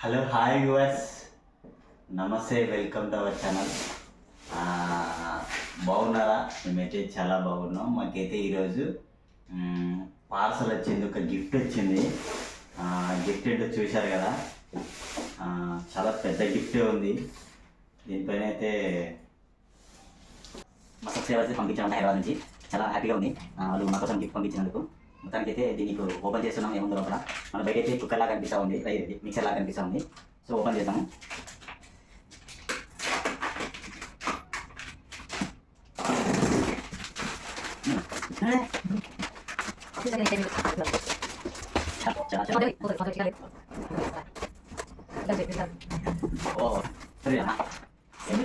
Hello hi yours నమస్తే welcome to our channel. బాగున్నారా? మేమైతే చాలా బాగున్నాం. మాకైతే ఈరోజు పార్సల్ వచ్చింది ఒక గిఫ్ట్ వచ్చింది. గిఫ్ట్ ఏంటో చూశారు కదా? చాలా పెద్ద గిఫ్టే ఉంది. దీనిపైన అయితే మా సబ్స్క్రైబర్స్ పంపించామంటే హైదరాబాద్ నుంచి. చాలా హ్యాపీగా ఉంది. వాళ్ళు మా కోసం గిఫ్ట్ పంపించినందుకు. మొత్తానికి అయితే దీన్ని ఇప్పుడు ఓపెన్ చేస్తున్నాం ఏముందో లోపల మన బయట అయితే కుక్కర్ లాగా కనిపిస్తూ ఉంది అదే మిక్సర్ లాగా కనిపిస్తూ ఉంది సో ఓపెన్ చేద్దాము చాలా చాలా ఓ సరే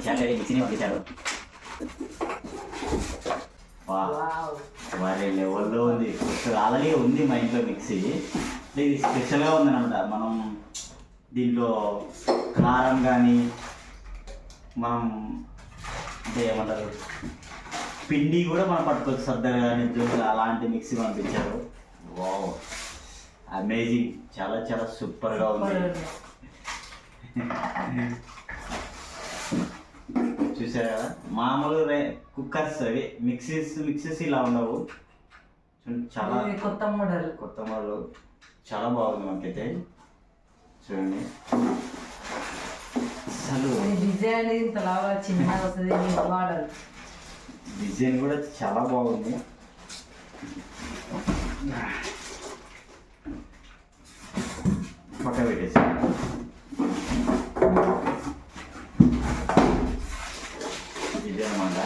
చాలా మిక్సీని పంపించారు వారి లెవెల్లో ఉంది. ఆల్రెడీ ఉంది మా ఇంట్లో మిక్సీ. ఇది స్పెషల్గా ఉందన్నమాట. మనం దీంట్లో కారం కానీ మనం అంటే ఏమంటారు పిండి కూడా మనం పట్టుకోవచ్చు. సర్దగా కానీ జోకులు అలాంటి మిక్సీ పంపించారు. వావ్. అమేజింగ్. చాలా చాలా సూపర్గా ఉంది. చూసారు కదా? మామూలు కుక్కర్స్ అవి. మిక్సీస్ మిక్సీస్ ఇలా ఉండవు. చూడండి, చాలా కొత్త మోడల్. కొత్త మోడల్. చాలా బాగుంది మాకైతే. చూడండి. అసలు డిజైన్ ఇంత లాగా చిన్నగా వస్తుంది మీకు వాడాలి డిజైన్ కూడా చాలా బాగుంది. పక్క పెట్టేసి ఇది అనమాట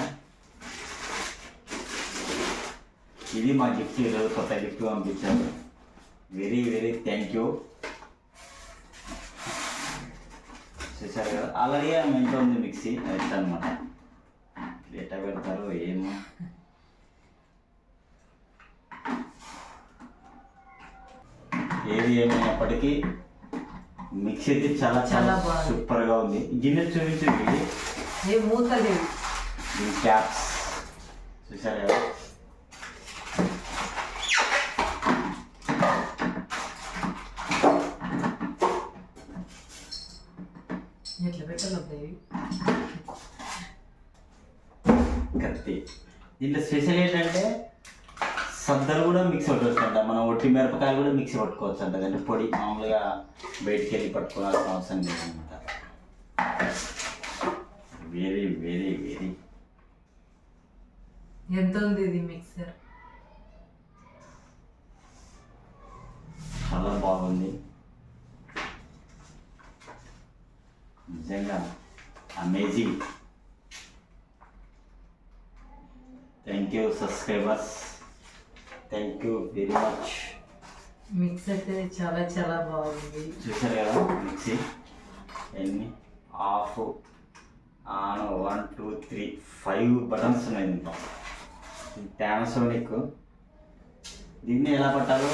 ఇది మా గిఫ్ట్ ఈరోజు కొత్త గిఫ్ట్ పంపించారు వెరీ వెరీ థ్యాంక్ యూ చూసారు కదా? ఆమె ఇంట్లో ఉంది మిక్సీ అది అనమాట ఎట్లా పెడతారో ఏమో. ఏది ఏమైనప్పటికీ మిక్సీ అయితే చాలా చాలా. సూపర్గా ఉంది. గిన్నె ఈ క్యాప్స్ చూసారు కదా? కత్తి. దీంట్లో స్పెషల్ ఏంటంటే సద్దలు కూడా మిక్స్ పట్టుకోవచ్చు అంట మనం ఒట్టి మిరపకాయలు కూడా మిక్సీ పట్టుకోవచ్చు అంట అంటే పొడి మామూలుగా బయటికి వెళ్ళి పట్టుకోవాల్సిన అవసరం లేదన్నమాట వెరీ వెరీ వెరీ ఎంత ఉంది ఇది మిక్సర్ చాలా బాగుంది నిజంగా amazing thank you subscribers thank you very much mix అయితే చాలా చాలా బాగుంది. చూసారు కదా మిక్సీ? ఎన్ని? Off on one two three five buttons ఉన్నాయి దీంట్లో. పానాసోనిక్ దీన్ని ఎలా పట్టాలో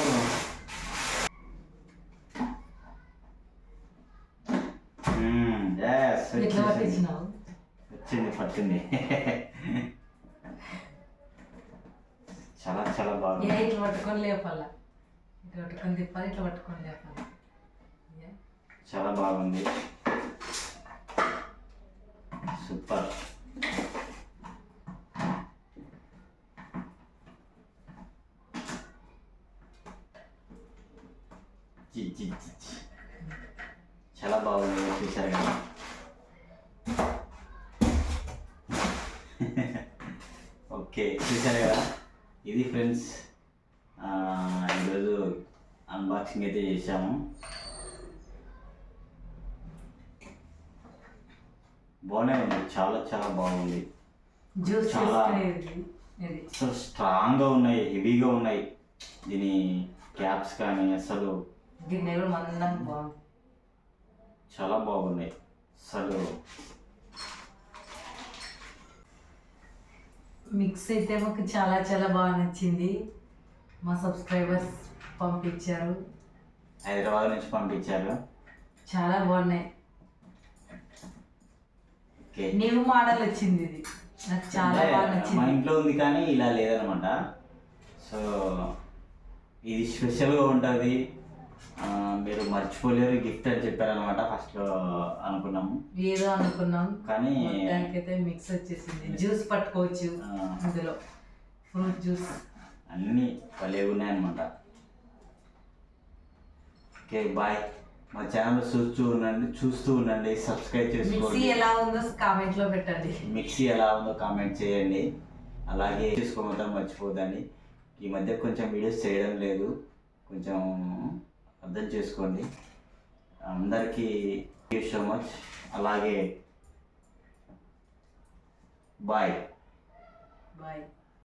ఎట్లా. పట్టించినావు వచ్చింది పట్టింది చాలా చాలా బాగుంది ఏ ఇట్లా పట్టుకొని లేపాలా ఇట్లా పట్టుకొని తిప్పాలి ఇట్లా పట్టుకొని లేపాలి? చాలా బాగుంది సూపర్. చాలా బాగుంది చూసారు కదా ఓకే చూసారు కదా? ఇది ఫ్రెండ్స్ ఈరోజు అన్బాక్సింగ్ అయితే చేశాము. బాగానే ఉంది చాలా చాలా బాగుంది. చాలా- అసలు స్ట్రాంగ్గా ఉన్నాయి హెవీగా ఉన్నాయి. దీని క్యాప్స్ కానీ అసలు చాలా బాగున్నాయి. అసలు మిక్స్ అయితే మాకు చాలా చాలా బాగా నచ్చింది. మా సబ్స్క్రైబర్స్ పంపించారు. హైదరాబాద్ నుంచి పంపించారు. చాలా బాగున్నాయి. న్యూ మోడల్ వచ్చింది ఇది. నాకు చాలా బాగా మా నచ్చింది ఇంట్లో ఉంది కానీ ఇలా లేదనమాట సో ఇది స్పెషల్గా ఉంటుంది. మీరు మర్చిపోలేరు గిఫ్ట్ అని చెప్పారనమాట ఫస్ట్ అనుకున్నాము. ఏదో అనుకున్నాం. కానీ మొత్తానికైతే మిక్స్ వచ్చేసింది. జ్యూస్ పట్టుకోవచ్చు ఇందులో. ఫ్రూట్ జ్యూస్ అన్నీ భలే ఉన్నాయన్నమాట. ఓకే బాయ్ మా ఛానల్ చూస్తూ ఉండండి చూస్తూ ఉండండి సబ్స్క్రైబ్ మిక్సీ చేసుకోండి ఎలా ఉందో కామెంట్లో పెట్టండి. మిక్సీ ఎలా ఉందో కామెంట్ చేయండి. అలాగే చేసుకోవడం మర్చిపోదండి ఈ మధ్య కొంచెం వీడియోస్ చేయడం లేదు. కొంచెం అర్థం చేసుకోండి. అందరికీ సో మచ్ అలాగే బాయ్ బాయ్